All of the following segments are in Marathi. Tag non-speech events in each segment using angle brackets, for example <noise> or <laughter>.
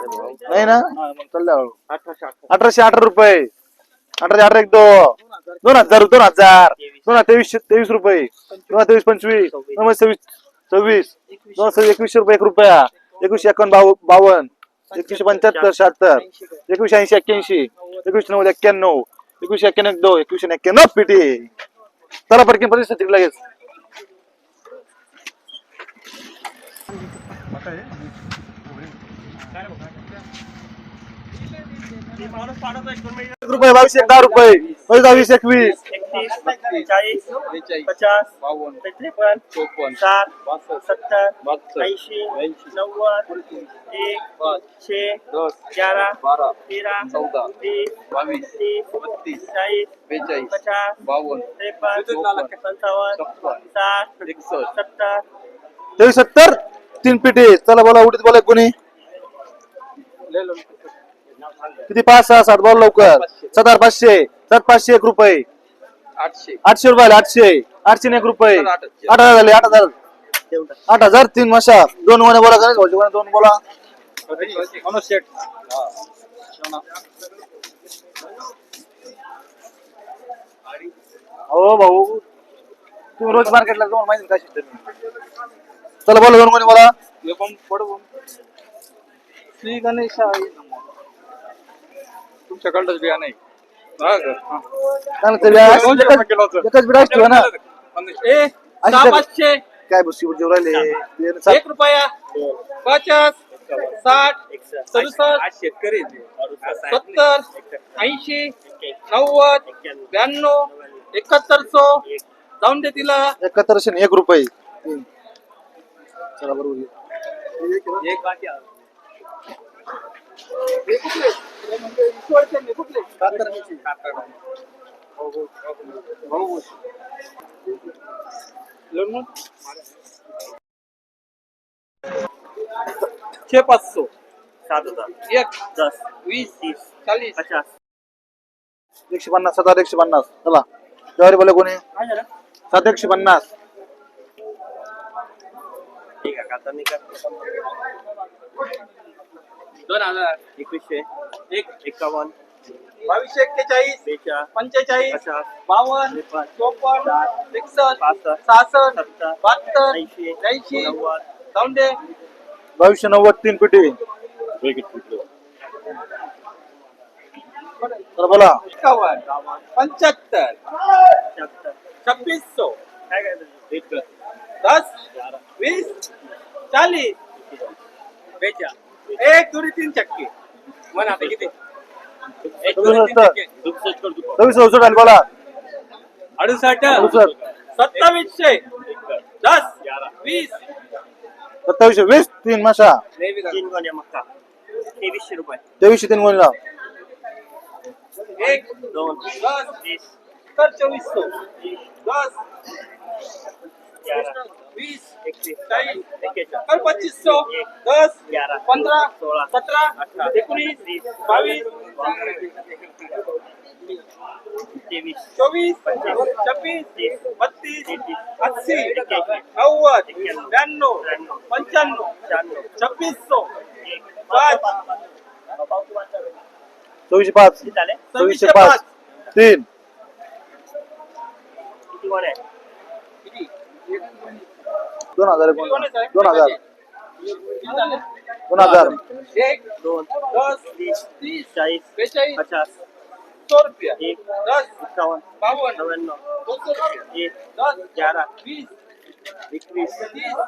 नाही ना? अठराशे अठरा रुपये. अठराशे अठरा एक दोन दोन हजार दोन हजार. दोन हजार तेवीस तेवीस रुपये. दोन हजार तेवीस पंचवीस. दोन हजार सव्वीस सव्वीस. दोन हजार सव्वीस एकवीसशे रुपये एक रुपया. एकवीसशे एकावन्न बावन बावन्न. एकवीसशे पंच्याहत्तर शहात्तर. एकवीसशे ऐंशी एक्क्याऐंशी. एकवीसशे नव्वद एक्क्याण्णव. एकवीसशे एक्क्याण्णव एक दोन एकवीसशे एक्क्याण्णव पिटी. चला पटकन परिस्थिती लगेच. रुपये बावीसशे एक दहा रुपये. बावीस दहावीस एकवीस. एकतीस चाळीस पचास त्रेपन्न चोपन्न. बासष्ट सत्तर ऐंशी नव्वद एक शे दस ग्यारह बारा तेरह चौदा बीस बावीस तीस बत्तीस चाळीस बेचाळीस पचास बावन्न त्रेपन्न पंचावन्न साठ एकसष्ट सत्तर तेवीस सत्तर? तीन पिटी चला बोला उडीत बोला कोणी किती? पाच सहा सात. बोल लवकर. सात हजार पाचशे. सात पाचशे एक रुपये. आठशे. रुपये आठशे. आठशे एक रुपये. आठ हजार. झाले आठ हजार. आठ हजार तीन माशा. दोन गोण्या बोला गणेश दोन बोला? मनोज शेठ हो भाऊ. तुम्ही रोज मार्केटला जाऊन माहिती काय शिकता चला बोला दोन गोण्या बोला. श्री गणेश तुमच्याकडलंच बिया नाही. हा का? हा. चांगलं दोनशे रुपये किलोचं. एकच बिडाच ठेवा ना. ए सहा सहा पाचशे. काय बस एक रुपया. पचास साठ सदुसष्ट शेतकरी सत्तर ऐंशी नव्वद ब्याण्णव एकाहत्तर सो. जाऊन दे तिला. एकाहत्तरशे आणि एक रुपये. तीन. चला बरोबर एक बाकी आहे. छे पाचशे सात हज़ार। एक दस। वीस तीस। चाळीस। पचास। एकशे पन्नास सात एकशे पन्नास. चला. ज्वारी बोला कोणी? सात एकशे पन्नास. ठीक आहे दोन हजार एकवीसशे एक एकावन्न बावीसशे एक्केचाळीस बेचाळीस पंचेचाळीस बावन्न चोपन्न एकसष्ट सहासष्ट सत्तर बहात्तर ऐंशी जाऊन दे बावीसशे नव्वद तीन पिटी चला बोला. एकावन्न पंच्याहत्तर छब्बीस सौ दस वीस चालीस बेचा एक दुरी तीन चक्के. मन आता किती? एक दुरी सदुसष्ट. तीन चक्के. सव्वीस चौसष्ट आले बोला. अडुसष्ट. अडुसष्ट सत्तावीसशे. दस वीस. सत्तावीसशे वीस तीन माशा. तीन गोण्या मक्का तेवीसशे रुपये. तेवीसशे तीन एक दोन दस तीस. तर चोवीस सौ. दस. तर पच्चीस सौ दस ग्यारह पंधरा सोळा सतरा अठरा एकोणीस वीस बावीस पंचवीस छब्बीस तीस बत्तीस अस्सी नव्वद ब्याण्णव पंच्याण्णव छब्बीस सौ पाच. चोवीसशे पाच. सव्वीसशे पाच. तीन. किती गोण्या किती? दोन हजार? दोन हजार? दोन हजार एक दोन दस वीस तीस चाळीस बेचाळीस पचास सौ रुपया एक दस एकावन्न बावन्न नव्याण्णव रुपया एक दस ग्यारह वीस एकवीस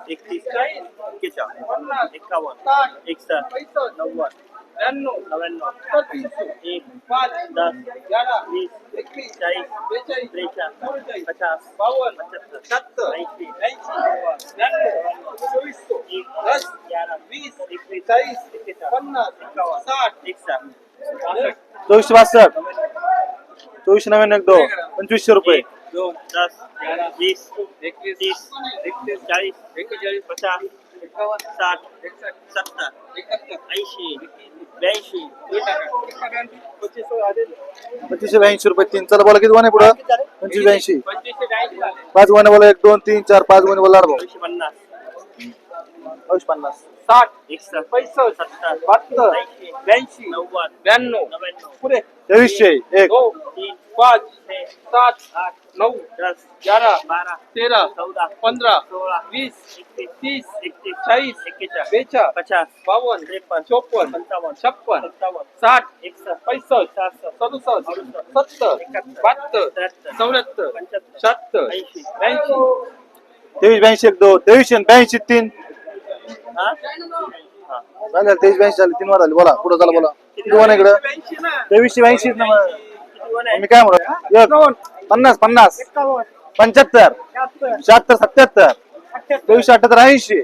एकतीस चाळीस एक्केचाळीस पन्नास एकावन्न साठ एकसष्ट नव्वद ब्याण्णव नव्याण्णव तीनशे एक पाच दस ग्यारा वीस एकवीस चाळीस बेचाळीस त्रेचाळीस पचास बावन्न पंच्याहत्तर शहात्तर ऐंशी ऐंशी ब्याण्णव चोवीस एक दस ग्यारह वीस एकवीस चाळीस एक्केचाळीस पन्नास एकावन्न साठ एकसष्ट चोवीसशे बासष्ट. चोवीसशे नव्याण्णव एक दोन. पंचवीसशे रुपये. दोन दस वीस एकवीस तीस एकतीस चाळीस एक्केचाळीस पचास साठ सत्तर ऐंशी ब्याऐंशी पंचवीसशे ब्याऐंशी रुपये तीन. चला बोला किती गोण्या पुढं? पंचवीस ब्याऐंशी. पाच गोण्या बोला एक दोन तीन चार पाच गोण्या बोला दोनशे पन्नास पन्नास. साठ एकसष्ट. पैसष्ट सत्तर बहात्तर ऐंशी ब्याऐंशी नव्वद ब्याण्णव पुढे तेवीसशे एक. दोन तीन पाच सात आठ नऊ दस ग्यारह बारा तेरह चौदा पंधरा सोळा वीस एकतीस तीस एकतीस चाळीस एक्केचाळीस बेचाळ पचास बावन्न त्रेपन्न चोपन्न पंचावन्न छप्पन सत्तावन्न साठ एकसष्ट पैसष्ट सहासष्ट सदुसष्ट अडुसष्ट सत्तर एकाहत्तर बहात्तर त्र्याहत्तर चौऱ्याहत्तर पंच्याहत्तर शहात्तर ऐंशी. ब्याऐंशी. तेवीस ब्याऐंशी एक दोन तेवीसशे आणि ब्याऐंशी तीन. हा? हा. झाले तेवीस ब्याऐंशी झाले तीन वर झाले बोला पुढे झालं बोला. किती वन इकडं? तेवीसशे ब्याऐंशी ना मग. मी काय म्हणतो? एक. पन्नास पन्नास. पंच्याहत्तर. शहात्तर सत्याहत्तर. तेवीसशे अठ्याहत्तर ऐंशी.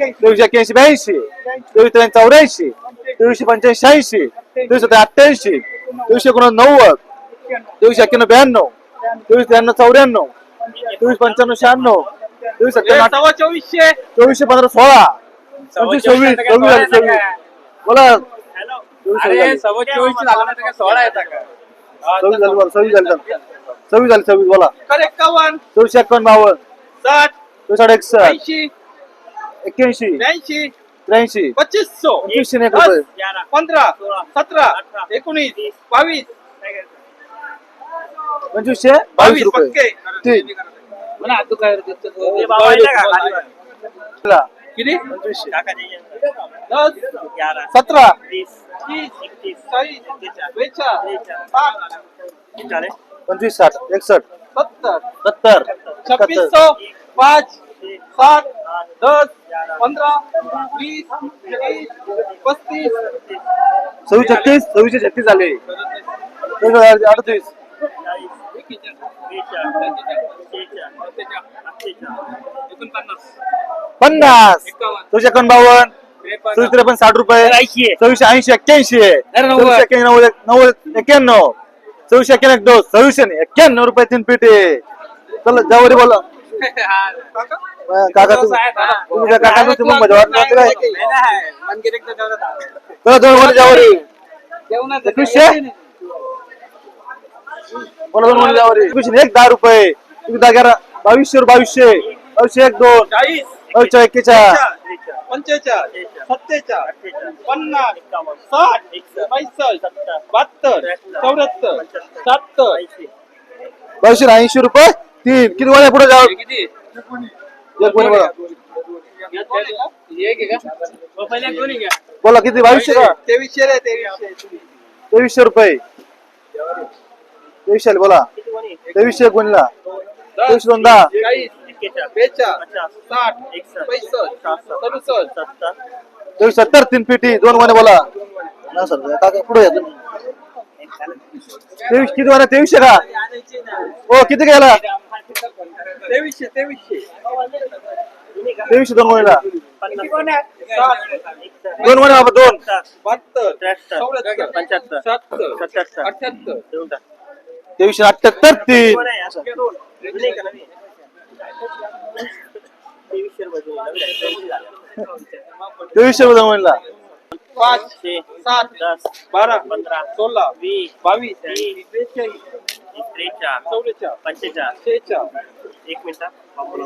तेवीसशे एक्क्याऐंशी ब्याऐंशी. तेवीस त्र्याऐंशी चौऱ्याऐंशी. तेवीसशे पंच्याऐंशी शहाऐंशी. तेवीसशे अठ्ठ्याऐंशी. तेवीसशे एकोणनव्वद. नव्वद तेवीसशे एक्क्याण्णव ब्याण्णव. तेवीस त्र्याण्णव चौऱ्याण्णव. तेवीस पंच्याण्णव शहाण्णव. तेवीस सत्त्याण्णव चोवीसशे. चोवीसशे पंधरा सोळा. पंचवीस सव्वीस सव्वीस झाले सव्वीस. बोला. चोवीस सोळा येतात का? सव्वीस झाले बोला सव्वीस झाले. सव्वीस झाले सव्वीस बोला. एक्कावन्न. एकावन्न बावन्न. साठ. चौसष्ट एकसष्ट. ऐंशी. एक्क्याऐंशी. ब्याऐंशी. त्र्याऐंशी. पच्चीस सो एक रुपये. पंधरा. सतरा. एकोणीस. वीस, बावीस? पंचवीसशे? बावीस बावीस रुपये. पक्के. ठीक. किती. दस. सतरा. तीस. चाळीस. पंचवीस साठ एकसष्ट. सत्तर. सत्तर. छब्बीस. सौ पाच सात दस पंधरा वीस एकवीस पस्तीस. सव्वीस छत्तीस सव्वीसशे छत्तीस अडतीस बेचाळीस त्रेचाळीस अठ्ठेचाळीस एकोणपन्नास पन्नास. चौशे एकावन्न. बावन्न चोवीस त्रेपन्न साठ रुपये. चौवीसशे ऐंशी एक्क्याऐंशी. नव्वद एक्क्याण्णव. एक्क्याण्णव एक डोस सव्वीसशे नाही, एक्क्याण्णव रुपये तीन पेटे चला जावरी बोला. काका? अं, काका तुम्ही काय? चला दोन मध्ये जावरी. एकवीसशे? बोला दोन मध्ये जावरी. एकवीसशे एक दहा रुपये. तुम्ही दहा बावीसशे बावीसशे. बावीसशे एक दोन चाळीस. बावीसशे एक्केचाळ त्रेचाळ, पंचेचाळ सत्तेचाळ पन्नास साठ पैसष्ट बहात्तर चौऱ्याहत्तर ऐंशी बावीसशे ऐंशी रुपये. तीन. किती वाजे पुढे जाऊ? किती? एक कोणी बोला. किती? बावीसशे का? तेवीसशे रे तेवीसशे. तेवीसशे रुपये. तेवीसशे बोला? तेवीसशे गुणला. तेवीसशे दोन दहा चाळीस एक्केचाळीस बेचाळ पचास साठ एकसष्ट पैसष्ट सहासष्ट सदुसष्ट. सत्तर. तेवीस सत्तर तीन पिटी दोन मध्ये बोला. ना सर काका पुढे या तुम्ही. तेवीस किती वाला? तेवीसशे का? हो किती गेला तेवीसशे तेवीसशे. तेवीसशे दोन साठ. दोन महिने बाबा दोन. बहात्तर त्र्याहत्तर पंच्याहत्तर शहात्तर सत्याहत्तर. अठ्याहत्तर. तेवीसशे अठ्याहत्तर तीन. तेवीसशे रुपये महिला पाच सात दस बारा पंधरा सोळा वीस बावीस तीस, बेचाळीस त्रेचाळ चौवेचाळ पंचेचाळ शेहेचाळ एक मिनिट. बापरे.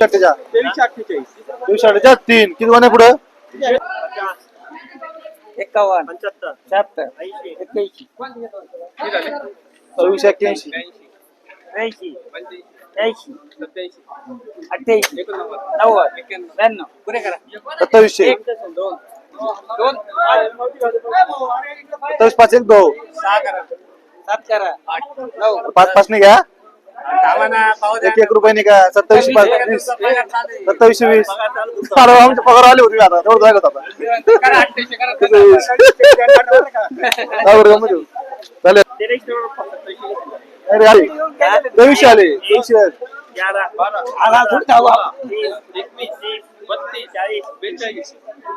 अठ्ठेचाळ तेवीसशे अठ्ठेचाळीस तेवीसशे अठ्ठेचाळ तीन किती वाने पुढे एकावन्न पंच्याहत्तर शहात्तर ऐंशी एक्क्याऐंशी सव्वीसशे एक्क्याऐंशी ऐंशी पंच्याऐंशी अठ्ठ्याऐंशी. नव्वद. ब्याण्णव. करा. सत्तावीसशे. एक दोन. दोन. सत्तावीस पाच एक दो सहा करा. सात करा. आठ. नऊ. पाच पाच नाही घ्या एक एक रुपये नाही का सत्तावीसशे पाच वीस. सत्तावीसशे वीस. अरे आमचे पगार आले होते आता. तेवढं जायला होता. <laughs> चालेल. अरे अरे वैशाली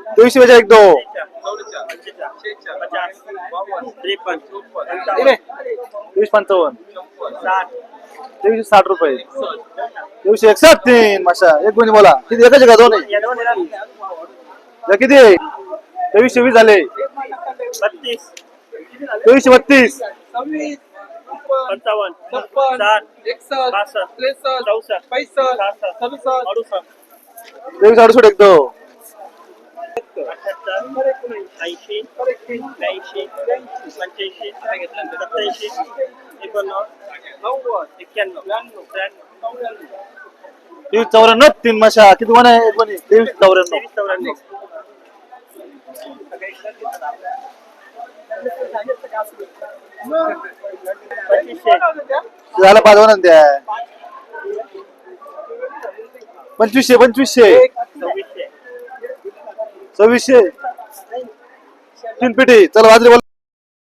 चौबीस बजे एक दो चौबीस पंचावन चौबीस साठ रुपए चौबीस सौ तीन माशा एक गुणी बोला किती एका जगा दोन किती चोवीसशे वीस झाले बत्तीस चोवीसशे बत्तीस पंचावन्न छप्पन एकसष्ट बासष्ट त्रेसष्ट चौसष्ट पैसष्ट सहासष्ट सदुसष्ट. अडुसष्ट. तेवीस अडुसष्ट एक दो अठ्याहत्तर ऐंशी ब्याऐंशी पंच्याऐंशी सत्याऐंशी एकोणनव्वद नव्वद एक्क्याण्णव त्र्याण्णव. तेवीस चौऱ्याण्णव तीन माशा. किती वन आहे? एक वन आहे? तेवीस चौऱ्याण्णव. तेवीस चौऱ्याण्णव. झालं पाच वन द्या पंचवीसशे पंचवीसशे. सव्वीसशे. तीन पेटी चल बाजरी बोल.